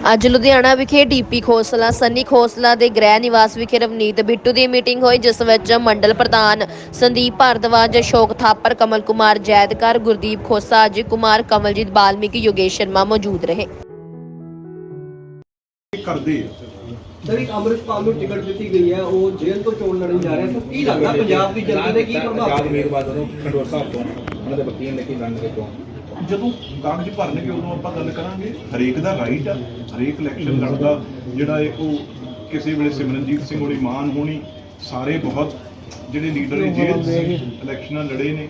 ਅੱਜ ਲੁਧਿਆਣਾ ਵਿਖੇ ਡੀਪੀ ਖੋਸਲਾ ਸੰਨੀ ਖੋਸਲਾ ਦੇ ਗ੍ਰਹਿ ਨਿਵਾਸ ਵਿਖੇ ਰਵਨੀਤ ਬਿੱਟੂ ਦੀ ਮੀਟਿੰਗ ਹੋਈ ਜਿਸ ਵਿੱਚ ਮੰਡਲ ਪ੍ਰਧਾਨ ਸੰਦੀਪ ਭਾਰਦਵਾਜ ਅਸ਼ੋਕ ਥਾਪਰ ਕਮਲ ਕੁਮਾਰ ਜੈਦਕਰ ਗੁਰਦੀਪ ਖੋਸਾ ਅਜੇ ਕੁਮਾਰ ਕਮਲਜੀਤ ਬਾਲਮੀਕੀ ਯੋਗੇਸ਼ ਸ਼ਰਮਾ ਮੌਜੂਦ ਰਹੇ। ਕਰਦੇ ਸਰ ਇੱਕ ਅੰਮ੍ਰਿਤਪਾਲ ਨੂੰ ਟਿਕਟ ਦਿੱਤੀ ਗਈ ਹੈ ਉਹ ਜੇਲ੍ਹ ਤੋਂ ਚੋਣ ਲੜਨ ਜਾ ਰਿਹਾ। ਸੋ ਕੀ ਲੱਗਦਾ ਪੰਜਾਬ ਦੀ ਜਨਤਾ ਦੇ ਕੀ ਪ੍ਰਭਾਵ ਆਜ਼ਾਦ ਪਏਗਾ? ਉਮੀਦਵਾਰ ਨੂੰ ਖੰਡੂਰ ਸਾਹਿਬ ਤੋਂ ਉਹਨਾਂ ਦੇ ਵਕੀਲ ਨੇ ਕੀ ਤੋਂ? ਜਦੋਂ ਕਾਗਜ਼ ਭਰਨਗੇ ਉਦੋਂ ਆਪਾਂ ਗੱਲ ਕਰਾਂਗੇ। ਹਰੇਕ ਦਾ ਰਾਈਟ ਆ ਹਰੇਕ ਇਲੈਕਸ਼ਨ ਲੜਦਾ। ਜਿਹੜਾ ਇਹ ਉਹ ਕਿਸੇ ਵੇਲੇ ਸਿਮਰਨਜੀਤ ਸਿੰਘ ਹੋਣੀ ਮਾਨ ਹੋਣੀ ਸਾਰੇ ਬਹੁਤ ਜਿਹੜੇ ਲੀਡਰ ਨੇ ਜੇਲ੍ਹ ਸੀ ਇਲੈਕਸ਼ਨਾਂ ਲੜੇ ਨੇ।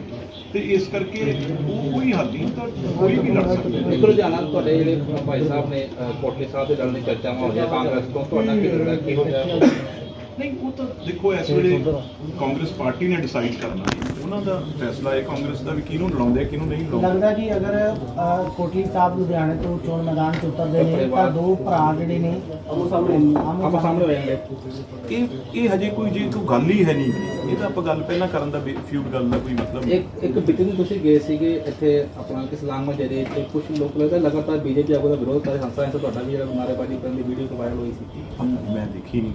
ਤੇ ਇਸ ਕਰਕੇ ਉਹ ਕੋਈ ਹੱਲ ਨਹੀਂ ਤਾਂ ਕੋਈ ਵੀ ਲੜ ਸਕਦਾ ਇੱਕ ਰੁਝਾਨਾ ਤੁਹਾਡੇ ਜਿਹੜੇ ਭਾਈ ਸਾਹਿਬ ਨੇ ਕੋਟਲੀ ਸਾਹਿਬ ਦੇ ਲੜਨ ਦੀ ਚਰਚਾਵਾਂ ਹੋ ਰਹੀਆਂ ਕਾਂਗਰਸ ਤੋਂ ਤੁਹਾਡਾ ਕੀ ਲੱਗਦਾ ਕੀ ਹੋ ਰਿਹਾ ਨਹੀਂ ਉਹ ਤਾਂ ਦੇਖੋ ਇਸ ਵੇਲੇ ਕਾਂਗਰਸ ਪਾਰਟੀ ਨੇ ਡਿਸਾਈਡ ਕਰਨਾ ਹੈ। ਉਹਨਾਂ ਦਾ ਫੈਸਲਾ ਹੈ ਕਾਂਗਰਸ ਦਾ ਵੀ ਕਿਹਨੂੰ ਲੜਾਉਂਦੇ ਆ ਕਿਹਨੂੰ ਨਹੀਂ ਲੜਾਉਂਦੇ। ਲੱਗਦਾ ਜੀ ਅਗਰ ਕੋਟਲੀ ਸਾਹਿਬ ਲੁਧਿਆਣੇ ਤੋਂ ਚੋਣ ਮੈਦਾਨ 'ਚ ਉਤਰਦੇ ਨੇ ਤਾਂ ਦੋ ਭਰਾ ਜਿਹੜੇ ਨੇ ਆਮੋ ਸਾਹਮਣੇ। ਆਮੋ ਆਪਾਂ ਸਾਹਮਣੇ ਹੋ ਜਾਣਗੇ ਇਹ ਇਹ ਹਜੇ ਕੋਈ ਜੇ ਕੋਈ ਗੱਲ ਹੀ ਹੈ ਨਹੀਂ। ਇਹ ਤਾਂ ਆਪਾਂ ਗੱਲ ਪਹਿਲਾਂ ਕਰਨ ਦਾ ਫਿਊਡ ਗੱਲ ਦਾ ਕੋਈ ਮਤਲਬ ਨਹੀਂ। ਇੱਕ ਇੱਕ ਬਿੱਟੂ ਨੂੰ ਤੁਸੀਂ ਗਏ ਸੀਗੇ ਇੱਥੇ ਆਪਣਾ ਇਸਲਾਮ ਮਜੇ ਦੇ ਤੇ ਕੁਝ ਲੋਕ ਲੱਗਦਾ ਲਗਾਤਾਰ ਬੀਜੇਪੀ ਆਗੂ ਦਾ ਵਿਰੋਧ ਕਰ ਰਹੇ ਹੰਸਾ ਹੰਸਾ ਤੁਹਾਡਾ ਵੀ ਜਿਹੜਾ ਨਾਰੇਬਾਜ਼ੀ ਕਰਨ ਦੀ ਵੀਡੀਓ ਵਾਇਰਲ ਹੋਈ ਸੀ। ਮੈਂ ਦੇਖੀ ਨਹੀਂ।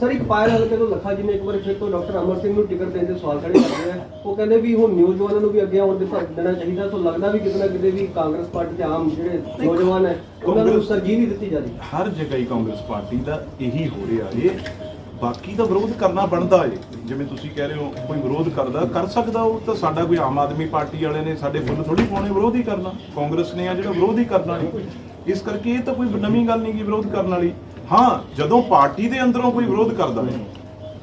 ਸਰ ਇੱਕ ਪਾਇਲ ਹਲਕੇ ਤੋਂ ਲੱਖਾ ਜੀ ਨੇ ਇੱਕ ਵਾਰ ਫਿਰ ਤੋਂ ਡਾਕਟਰ ਅਮਰ ਸਿੰਘ ਨੂੰ ਟਿਕਟ ਦੇਣ ਦੇ ਸਵਾਲ ਖੜੇ ਕਰ ਰਹੇ ਆ ਉਹ ਕਹਿੰਦੇ ਵੀ ਹੁਣ ਨੌਜਵਾਨਾਂ ਨੂੰ ਵੀ ਅੱਗੇ ਆਉਣ ਦੇ ਦੇਣਾ ਚਾਹੀਦਾ ਸੋ ਲੱਗਦਾ ਵੀ ਕਿਤੇ ਨਾ ਕਿਤੇ ਵੀ ਕਾਂਗਰਸ ਪਾਰਟੀ ਦੇ ਆਮ ਜਿਹੜੇ ਨੌਜਵਾਨ ਹੈ ਉਹਨਾਂ ਨੂੰ ਨਹੀਂ ਦਿੱਤੀ ਜਾ ਰਹੀ। ਹਰ ਜਗ੍ਹਾ ਹੀ ਕਾਂਗਰਸ ਪਾਰਟੀ ਦਾ ਇਹੀ ਹੋ ਰਿਹਾ। ਏ ਬਾਕੀ ਦਾ ਵਿਰੋਧ ਕਰਨਾ ਬਣਦਾ ਏ। ਜਿਵੇਂ ਤੁਸੀਂ ਕਹਿ ਰਹੇ ਹੋ, ਕੋਈ ਵਿਰੋਧ ਕਰਦਾ, ਕਰ ਸਕਦਾ ਉਹ ਤਾਂ ਸਾਡਾ ਕੋਈ ਆਮ ਆਦਮੀ ਪਾਰਟੀ ਵਾਲੇ ਨੇ, ਸਾਡੇ ਫੁੱਲ ਥੋੜੀ ਪਾਉਣੇ, ਵਿਰੋਧ ਹੀ ਕਰਨਾ। ਕਾਂਗਰਸ ਨੇ ਆ ਜਿਹੜਾ ਵਿਰੋਧ ਹੀ ਕਰਨਾ ਨਹੀਂ ਇਸ ਕਰਕੇ ਇਹ ਤਾਂ ਕੋਈ ਨਵੀਂ ਗੱਲ ਨਹੀਂ ਕਿ ਵਿਰੋਧ ਕਰਨ ਵਾਲੀ। ਹਾਂ, ਜਦੋਂ ਪਾਰਟੀ ਦੇ ਅੰਦਰੋਂ ਕੋਈ ਵਿਰੋਧ ਕਰਦਾ ਹੈ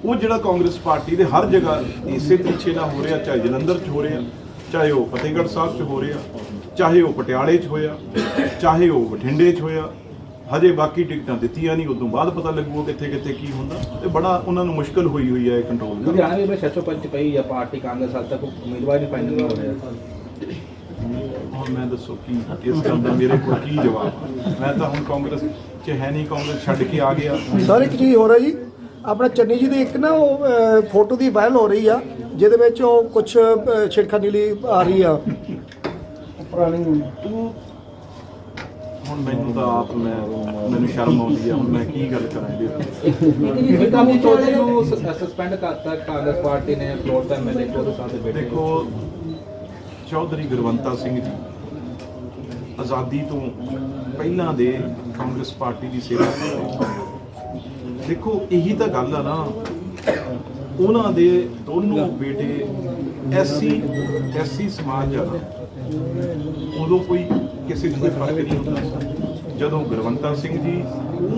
ਉਹ ਜਿਹੜਾ ਕਾਂਗਰਸ ਪਾਰਟੀ ਦੇ ਹਰ ਜਗ੍ਹਾ ਇਸੇ ਤਰੀਕੇ ਨਾਲ ਹੋ ਰਿਹਾ, ਚਾਹੇ ਜਲੰਧਰ 'ਚ ਹੋ ਰਿਹਾ, ਚਾਹੇ ਉਹ ਫਤਿਹਗੜ੍ਹ ਸਾਹਿਬ 'ਚ ਹੋ ਰਿਹਾ, ਚਾਹੇ ਉਹ ਪਟਿਆਲੇ 'ਚ ਹੋਇਆ, ਚਾਹੇ ਉਹ ਬਠਿੰਡੇ 'ਚ ਹੋਇਆ ਹਜੇ ਬਾਕੀ ਟਿਕਟਾਂ ਦਿੱਤੀਆਂ ਨਹੀਂ ਉਦੋਂ ਬਾਅਦ ਪਤਾ ਲੱਗੂਗਾ ਕਿੱਥੇ ਕਿੱਥੇ ਕੀ ਹੁੰਦਾ। ਤੇ ਬੜਾ ਉਹਨਾਂ ਨੂੰ ਮੁਸ਼ਕਲ ਹੋਈ ਹੋਈ ਹੈ ਕੰਟਰੋਲ ਕਰਨਾ। ਲੁਧਿਆਣਾ ਵੀ ਬੜੇ ਛੱਛੋ ਪੰਚ ਪਈ ਆ ਪਾਰਟੀ ਕਾਂਗਰਸ ਹਾਲ ਤੱਕ ਉਮੀਦਵਾਰ ਨਹੀਂ ਫਾਈਨਲ ਹੋ ਰਿਹਾ ਹੁਣ ਮੈਂ ਦੱਸੋ ਕੀ ਇਸ ਗੱਲ ਦਾ ਮੇਰੇ ਕੋਲ ਕੀ ਜਵਾਬ? ਮੈਂ ਤਾਂ ਹੁਣ ਕਾਂਗਰਸ 'ਚ ਹੈ ਨਹੀਂ ਕਾਂਗਰਸ ਛੱਡ ਕੇ ਆ ਗਿਆ। ਸਰ ਇੱਕ ਚੀਜ਼ ਹੋ ਰਹੀ ਜੀ ਆਪਣਾ ਚੰਨੀ ਜੀ ਦੀ ਇੱਕ ਨਾ ਉਹ ਫੋਟੋ ਦੀ ਵਾਇਰਲ ਹੋ ਰਹੀ ਆ ਜਿਹਦੇ ਵਿੱਚ ਉਹ ਕੁਝ ਛੇੜਖਾਨੀ ਲਈ ਆ ਰਹੀ ਆ। ਪੁਰਾਣੀ ਤੂੰ ਹੁਣ ਮੈਨੂੰ ਤਾਂ ਆਪ ਮੈਂ ਮੈਨੂੰ ਸ਼ਰਮ ਆਉਂਦੀ ਹੈ ਹੁਣ ਮੈਂ ਕੀ ਗੱਲ ਕਰਾਂ ਇਹਦੇ ਉੱਤੇ? ਜੀ ਚੌਧਰੀ ਨੂੰ ਸਸਪੈਂਡ ਕਰਤਾ ਕਾਂਗਰਸ ਪਾਰਟੀ ਨੇ ਫਲੋਰ ਦਾ ਐਮਐਲਏ ਸਾਹਿਬ ਦੇ ਬੇਟੇ ਦੇਖੋ ਚੌਧਰੀ ਗੁਰਵੰਤਾ ਸਿੰਘ ਜੀ ਆਜ਼ਾਦੀ ਤੋਂ ਪਹਿਲਾਂ ਦੇ ਕਾਂਗਰਸ ਪਾਰਟੀ ਦੀ ਸੇਵਾ ਕਰ ਰਹੇ ਦੇਖੋ ਇਹੀ ਤਾਂ ਗੱਲ ਆ ਨਾ। ਉਹਨਾਂ ਦੇ ਦੋਨੋਂ ਬੇਟੇ ਐਸਸੀ ਐਸਸੀ ਸਮਾਜ ਆ। ਨਾ ਉਦੋਂ ਕੋਈ ਕਿਸੇ ਨੂੰ ਕੋਈ ਫ਼ਰਕ ਨਹੀਂ ਹੁੰਦਾ। ਜਦੋਂ ਗੁਰਵੰਤਾ ਸਿੰਘ ਜੀ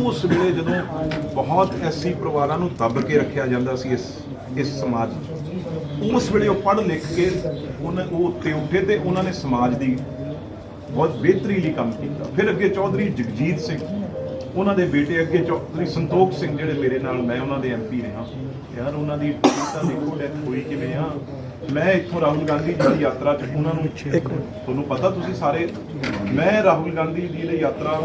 ਉਸ ਵੇਲੇ ਜਦੋਂ ਬਹੁਤ ਐਸੀ ਪਰਿਵਾਰਾਂ ਨੂੰ ਦੱਬ ਕੇ ਰੱਖਿਆ ਜਾਂਦਾ ਸੀ ਇਸ ਇਸ ਸਮਾਜ 'ਚ ਉਸ ਵੇਲੇ ਉਹ ਪੜ੍ਹ ਲਿਖ ਕੇ ਉਹਨਾਂ ਉਹ ਉੱਤੇ ਉੱਠੇ ਤੇ ਉਹਨਾਂ ਨੇ ਸਮਾਜ ਦੀ ਬਹੁਤ ਬਿਹਤਰੀ ਲਈ ਕੰਮ ਕੀਤਾ। ਫਿਰ ਅੱਗੇ ਚੌਧਰੀ ਜਗਜੀਤ ਸਿੰਘ, ਉਹਨਾਂ ਦੇ ਬੇਟੇ ਅੱਗੇ ਚੌਧਰੀ ਸੰਤੋਖ ਸਿੰਘ ਜਿਹੜੇ ਮੇਰੇ ਨਾਲ, ਮੈਂ ਉਹਨਾਂ ਦੇ ਐਮਪੀ ਰਿਹਾ। ਯਾਰ ਉਹਨਾਂ ਦੀ ਤਾਂ ਦੇਖੋ ਡੈਥ ਹੋਈ ਕਿਵੇਂ ਆ? ਮੈਂ ਇੱਥੋਂ ਰਾਹੁਲ ਗਾਂਧੀ ਜੀ ਦੀ ਯਾਤਰਾ 'ਚ ਉਹਨਾਂ ਨੂੰ ਤੁਹਾਨੂੰ ਪਤਾ ਤੁਸੀਂ ਸਾਰੇ ਮੈਂ ਰਾਹੁਲ ਗਾਂਧੀ ਜੀ ਦੀ ਯਾਤਰਾ